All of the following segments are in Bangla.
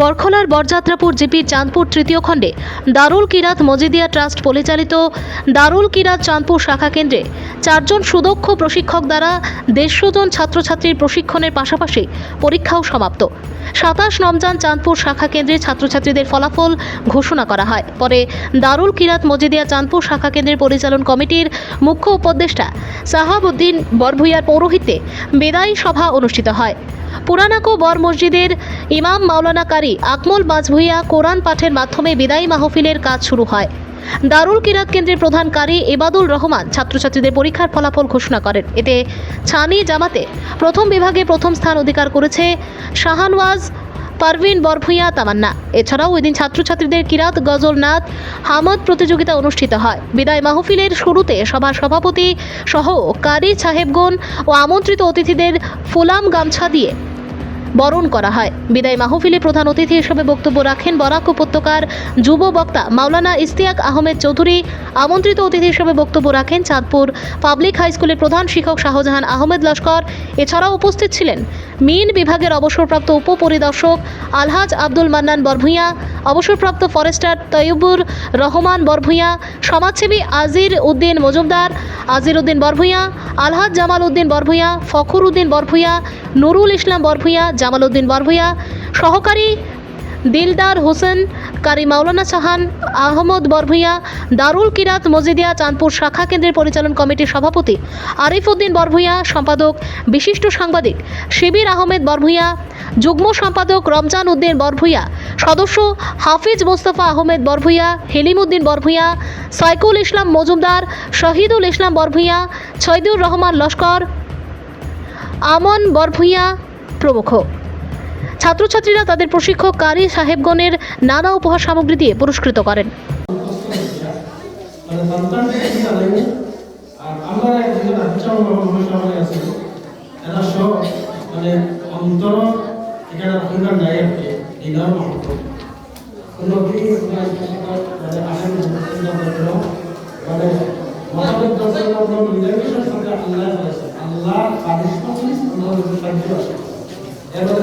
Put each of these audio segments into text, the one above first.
বরখলার বরযাত্রাপুর জিপির চাঁদপুর তৃতীয় খণ্ডে দারুল কিরাত মজিদিয়া ট্রাস্ট পরিচালিত দারুল কিরাত চাঁদপুর শাখা কেন্দ্রে চারজন সুদক্ষ প্রশিক্ষক দ্বারা দেড়শো জন ছাত্রছাত্রীর প্রশিক্ষণের পাশাপাশি পরীক্ষাও সমাপ্ত। সাতাশ রমজান চাঁদপুর শাখা কেন্দ্রে ছাত্রছাত্রীদের ফলাফল ঘোষণা করা হয়। পরে দারুল কিরাত মজিদিয়া চাঁদপুর শাখা কেন্দ্রের পরিচালন কমিটির মুখ্য উপদেষ্টা সাহাবুদ্দিন বরভুইয়ার পৌরোহিত্যে বিদায়ী সভা অনুষ্ঠিত হয়। পুরানাকো বর মসজিদের ইমাম মাওলানা কারি আকমল বাজভুইয়া কোরআন পাঠের মাধ্যমে বিদায়ী মাহফিলের কাজ শুরু হয়। দারুল কিরাত কেন্দ্রের প্রধান কারি এবাদুল রহমান ছাত্রছাত্রীদের পরীক্ষার ফলাফল ঘোষণা করেন। এতে ছানি জামাতে প্রথম বিভাগে প্রথম স্থান অধিকার করেছে শাহানওয়াজ পারভিন বরভুইয়া তামান্না। এছাড়াও ওই দিন ছাত্রছাত্রীদের কিরাত গজল নাথ হামদ প্রতিযোগিতা অনুষ্ঠিত হয়। বিদায় মাহফিলের শুরুতে সভার সভাপতি সহ কারি সাহেবগণ ও আমন্ত্রিত অতিথিদের ফুলাম গামছা দিয়ে বরণ করা হয়। বিদায় মাহফিলে প্রধান অতিথি হিসেবে বক্তব্য রাখেন বরাক উপত্যকার যুব বক্তা মাওলানা ইস্তিয়াক আহমেদ চৌধুরী। আমন্ত্রিত অতিথি হিসেবে বক্তব্য রাখেন চাঁদপুর পাবলিক হাই স্কুলের প্রধান শিক্ষক শাহজাহান আহমেদ লস্কর। এছাড়াও উপস্থিত ছিলেন মিন বিভাগের অবসরপ্রাপ্ত উপপরিদর্শক আলহাজ আব্দুল মান্নান বরভুইয়া, অবসরপ্রাপ্ত ফরেস্টার তৈয়বুর রহমান বরভুইয়া, সমাজসেবী আজির উদ্দিন মজুমদার, আজির উদ্দিন বরভুইয়া, আলহাজ জামাল উদ্দিন বরভুইয়া ফখর উদ্দিন বরভুইয়া, নুরুল ইসলাম বরভুইয়া, জামাল উদ্দিন বরভুইয়া, সহকারী দিলদার হোসেন, কারি মাওলানা সাহান আহমদ বরভুইয়া, দারুল কিরাত মজিদিয়া, চাঁদপুর শাখা কেন্দ্রের পরিচালন কমিটির সভাপতি আরিফ উদ্দিন বরভুইয়া, সম্পাদক, বিশিষ্ট সাংবাদিক শিবির আহমেদ বরভুইয়া, যুগ্ম সম্পাদক রমজান উদ্দিন বরভুইয়া, সদস্য হাফিজ মোস্তফা আহমেদ বরভুইয়া, হেলিম উদ্দিন বরভুইয়া, সাইকুল ইসলাম মজুমদার, শহীদুল ইসলাম বরভুইয়া, ছয়দুর রহমান লস্কর, আমন বরভুইয়া প্রমুখ। ছাত্রছাত্রীরা তাদের প্রশিক্ষক কারি সাহেবগণের নানা উপহার সামগ্রী দিয়ে পুরস্কৃত করেন। মানে আচ্ছা মানে মানে আল্লাহ আল্লাহ আছে এবারে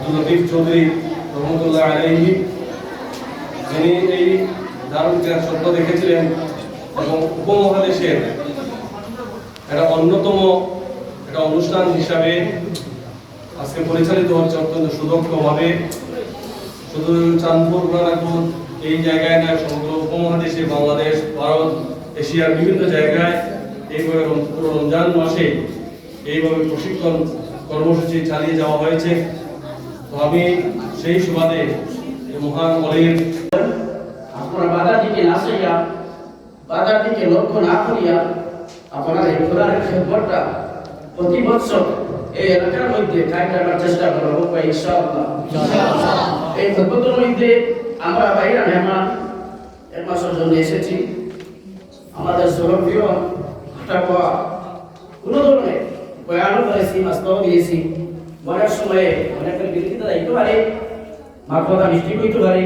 আব্দুল লতিফ চৌধুরী রহমতুল্লাহ আলাইহি, যিনি এই দারুল কিরাত স্বপ্ন দেখেছিলেন এবং উপমহাদেশের একটা অন্যতম একটা অনুষ্ঠান হিসাবে আজকে পরিচালিত হচ্ছে অত্যন্ত সুদক্ষভাবে। শুধু চাঁদপুর রানাপুর এই জায়গায় না সমগ্র উপমহাদেশে, বাংলাদেশ, ভারত, এশিয়ার বিভিন্ন জায়গায় এইভাবে রমজান মাসে এইভাবে প্রশিক্ষণ কর্মসূচি চালিয়ে যাওয়া হয়েছে। আমি সেই সুবাদে মহান অলির আপনারা বাজার দিকে না চাইয়া বাজার দিকে লক্ষ্য না করিয়া আপনারা এই কোরআনের খেদমতটা প্রতি বছর এই এলাকার মধ্যে কাজ করার চেষ্টা করা হোক বা ইনশাআল্লাহ। এই খেদমতের মধ্যে আমরা বাইরা মেহমান, এক মাসের জন্য এসেছি। আমাদের সৌরভীয় কোনো ধরনের বয়ানও করেছি মাস্তাও দিয়েছি। বলার সময়ে অনেকের বিরোধিতা দায়িত্ব পারে মাত্রতা মিষ্টি হইতে পারে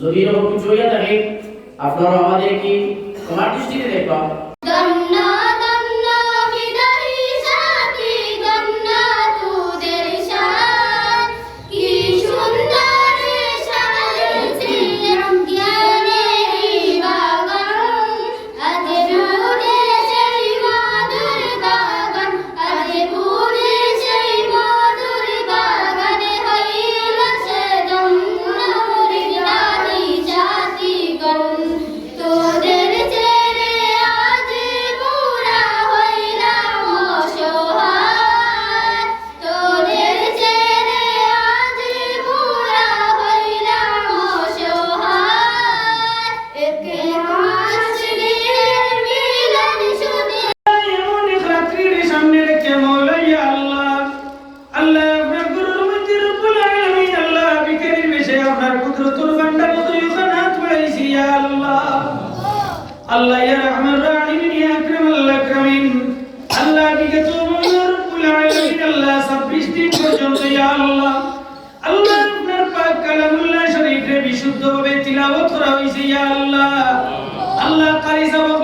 যদি এরকম কিছু হইয়া থাকে আপনারা আমাদের কি তোমার দৃষ্টিতে দেখবা। আল্লাহ ইয়া রহমান রাহিম ইয়া আকরামাল কারীম আল্লাহ বিগত রব্বুল আলামিন, আল্লাহ 26 দিন পর্যন্ত ইয়া আল্লাহ। আল্লাহ আপনার পাক কালামুল্লাহ শরীফে বিশুদ্ধভাবে তিলাওয়াত করা হইছে ইয়া আল্লাহ। আল্লাহ কারি সাবক